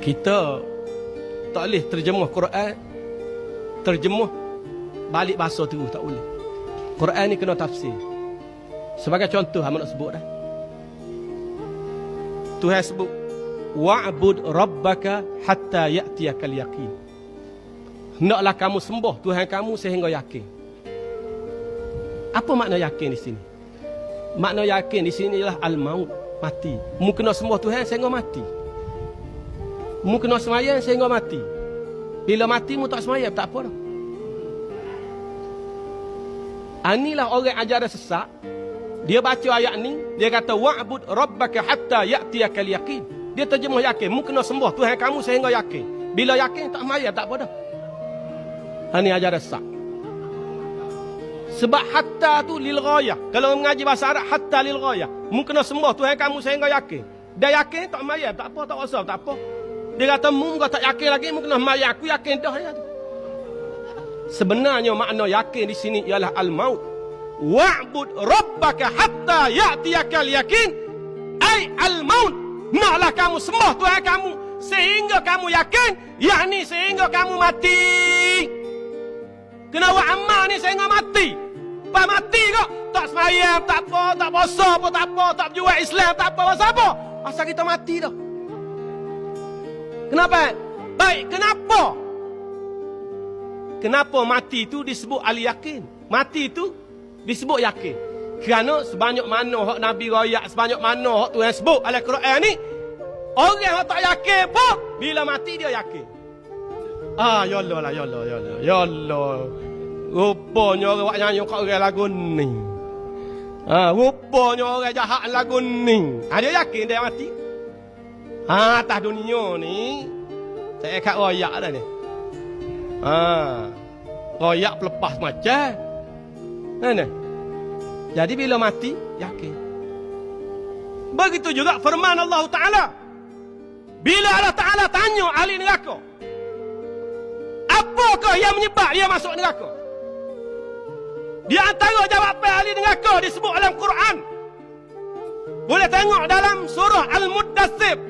kita tak boleh terjemah Quran terjemah balik bahasa tu tak boleh. Quran ni kena tafsir. Sebagai contoh nak sebut dah. Tuhan sebut wa'bud rabbaka hatta ya'tiyakal yaqin. Hendaklah kamu sembah Tuhan kamu sehingga yakin. Apa makna yakin di sini? Makna yakin di sini ialah al-maut, mati. Mu kena sembah Tuhan sehingga mati. Mu kena semayang sehingga mati. Bila mati mu tak semayang tak apa dah. Anilah orang ajar sesat. Dia baca ayat ni, dia kata wa'bud rabbaka hatta ya'tiyakal yaqin. Dia terjemah yakin, mu kena sembah Tuhan kamu sehingga yakin. Bila yakin tak semayang tak apa dah. Ini ajar sesat. Sebab hatta tu lil ghayah. Kalau mengaji bahasa Arab hatta lil ghayah. Mu kena sembah Tuhan kamu sehingga yakin. Dia yakin tak mayat, tak apa, tak usah, tak apa. Dia kata mu kau tak yakin lagi, mu kena mayat. Aku yakin dah ya. Sebenarnya makna yakin di sini ialah al-maut. Wa'bud rabbaka hatta ya'tiyakal yakin. Ai al-maut. Naklah kamu sembah Tuhan kamu sehingga kamu yakin, yakni sehingga kamu mati. Kena buat amal ni sehingga mati. Pas mati kok tak semayang, tak apa, tak puasa apa, tak apa, tak berjuang Islam, tak apa, pasal apa? Asal kita mati dah. Kenapa? Baik, kenapa? Kenapa mati itu disebut ahli yakin? Mati itu disebut yakin. Kerana sebanyak mana hak Nabi rakyat, sebanyak mana hak Tuhan sebut dalam Quran ni, orang yang tak yakin pun, bila mati dia yakin. Ah, ya Allah lah, ya Allah, ya Allah, ya Allah. Rupanya orang buat nyanyi kat orang lagu ni. Ah, rupanya orang jahat lagu ni. Ah, dia yakin dia mati. Ah, atas dunia ni, saya kat rakyat dah ni. Ah, rakyat pelepas macam. Mana? Jadi bila mati, yakin. Begitu juga firman Allah Ta'ala. Bila Allah Ta'ala tanya ahli neraka. Apakah yang menyebab dia masuk neraka? Di antara jawapan ahli neraka disebut dalam Quran. Boleh tengok dalam surah Al-Muddassir.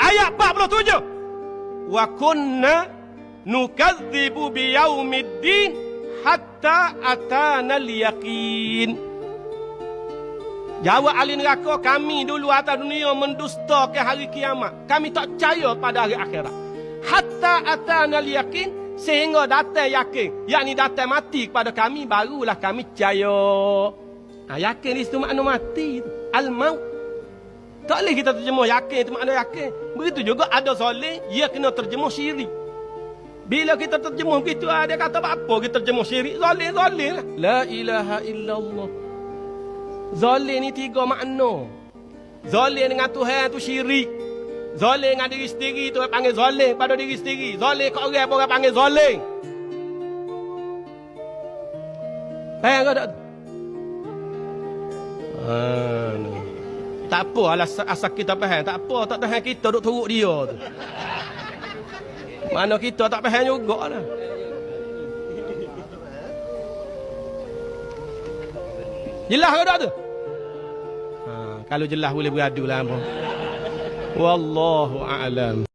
Ayat 47. Wa kunna nukadzibu biyaumiddin hatta atana al-yaqin. Jawab ahli neraka kami dulu atas dunia mendustakan hari kiamat. Kami tak percaya pada hari akhirat. Hatta atana al-yaqin sehingga datang yakin. Yakni datang mati kepada kami barulah kami percaya. Ha, yakin di situ makna mati. Al-maut. Tak boleh kita terjemah yakin itu makna yakin. Begitu juga ada soleh, ia kena terjemah syirik. Bila kita terjemah begitu, ah, dia kata apa kita terjemah syirik? Zalim, zalim lah. La ilaha illallah. Zalim ni tiga makna. Zalim dengan Tuhan tu syirik. Zalim dengan diri sendiri tu orang panggil zalim pada diri sendiri. Zalim kat orang orang panggil zalim. Faham kau tak? Ah, ni. Tak apa alas, asal kita faham. Tak apa, tak tahan kita duk turut dia tu. Mana kita tak faham juga lah. Jelas ke tak tu? Ha, kalau jelas boleh beradu lah. Wallahu a'lam.